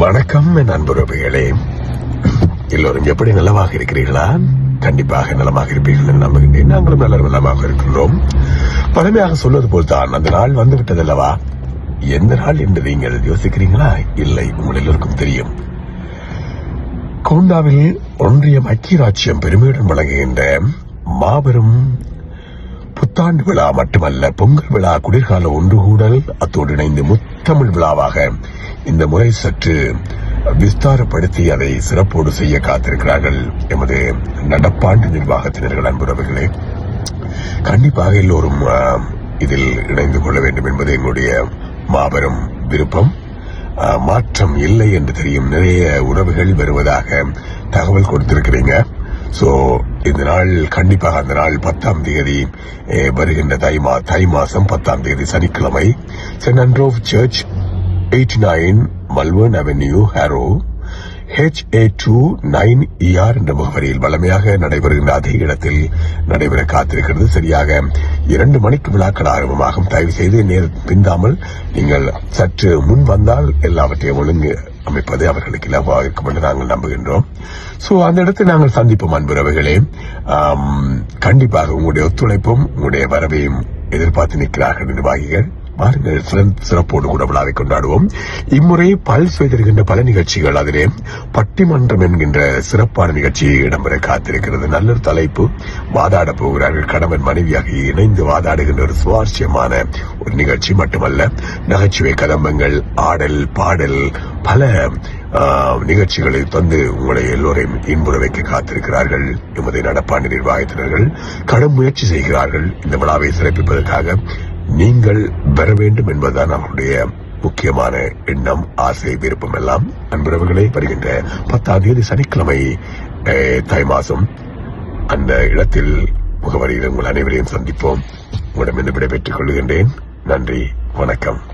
வணக்கம் என் அன்புறவுகளே. எல்லோரும் எப்படி நலமாக இருக்கிறீர்களா? கண்டிப்பாக நலமாக இருப்பீர்கள் என்று நம்புகின்றேன். நாங்களும் நல்ல நலமாக இருக்கின்றோம். பழமையாக சொல்வது போல் தான் அந்த நாள் வந்து விட்டதல்லவா எந்த நாள் என்று நீங்கள் யோசிக்கிறீங்களா? இல்லை உங்கள் எல்லோருக்கும் தெரியும். கோண்டாவில் ஒன்றியம் ஐக்கிய ராஜ்யம் பெருமையுடன் வழங்குகின்ற மாபெரும் புத்தாண்டு விழா மட்டுமல்ல பொங்கல் விழா குளிர்கால ஒன்றுகூடல் அத்தோடு இணைந்து முத்தமிழ் விழாவாக இந்த முறை சற்று விஸ்தாரப்படுத்தி அதை சிறப்போடு செய்ய காத்திருக்கிறார்கள் எமது நடப்பாண்டு நிர்வாகத்தினர்கள் அன்புறவர்களே கண்டிப்பாக எல்லோரும் இதில் இணைந்து கொள்ள வேண்டும் என்பது என்னுடைய மாபெரும் விருப்பம். மாற்றம் இல்லை என்று தெரியும் நிறைய உறவுகள் வருவதாக தகவல் கொடுத்திருக்கிறீங்க. ஸோ இந்த நாள் கண்டிப்பாக அந்த நாள் பத்தாம் தேதி வருகின்ற தை மா தை மாதம் பத்தாம் தேதி சனிக்கிழமை. Saint Andrew's church eight nine Malvern avenue Harrow H A two nine ER என்ற முகவரியில் வளமையாக நடைபெறுகின்ற அதே இடத்தில் நடைபெற காத்திருக்கிறது. சரியாக இரண்டு மணிக்கு விழாக்கள் ஆரம்பமாகும். தயவு செய்து நேர் பிந்தாமல் நீங்கள் சற்று முன் வந்தால் எல்லாவற்றையும் ஒழுங்கு அமைப்பது அவர்களுக்கு இலவாக இருக்கும் என்று நாங்கள் நம்புகின்றோம். சோ அந்த இடத்தில் நாங்கள் சந்திப்போம் அன்புறவைகளே கண்டிப்பாக உங்களுடைய ஒத்துழைப்பும் உங்களுடைய வரவையும் எதிர்பார்த்து நிற்கிறார்கள் நிர்வாகிகள். வாருங்கள் சிறந்த சிறப்போடு கூட விழாவை கொண்டாடுவோம். இம்முறை பல்ஸ் வைத்திருக்கின்ற பல நிகழ்ச்சிகள் அதிலே பட்டிமன்றம் என்கின்ற சிறப்பான நிகழ்ச்சி இடம்பெற காத்திருக்கிறது. நல்ல ஒரு தலைப்பு வாதாட போகிறார்கள் கணவன் மனைவியாக இணைந்து வாதாடுகின்ற ஒரு சுவாரஸ்யமான ஒரு நிகழ்ச்சி மட்டுமல்ல நகைச்சுவை கதம்பங்கள் ஆடல் பாடல் பல நிகழ்ச்சிகளை தந்து உங்களை எல்லோரையும் இன்புற வைக்க காத்திருக்கிறார்கள் எமது நடப்பாண்டு நிர்வாகத்தினர்கள். கடும் முயற்சி செய்கிறார்கள். இந்த விழாவை சிறப்பிப்பதற்காக நீங்கள் பெற வேண்டும் என்பதுதான் அவருடைய முக்கியமான எண்ணம் ஆசை விருப்பம் எல்லாம். அன்புறவர்களே வருகின்ற பத்தாம் தேதி சனிக்கிழமை தாய் தை மாசம் அந்த இடத்தில் முகவரியில் உங்கள் அனைவரையும் சந்திப்போம். உங்களிடமிருந்து விடைபெற்றுக் கொள்கின்றேன். நன்றி வணக்கம்.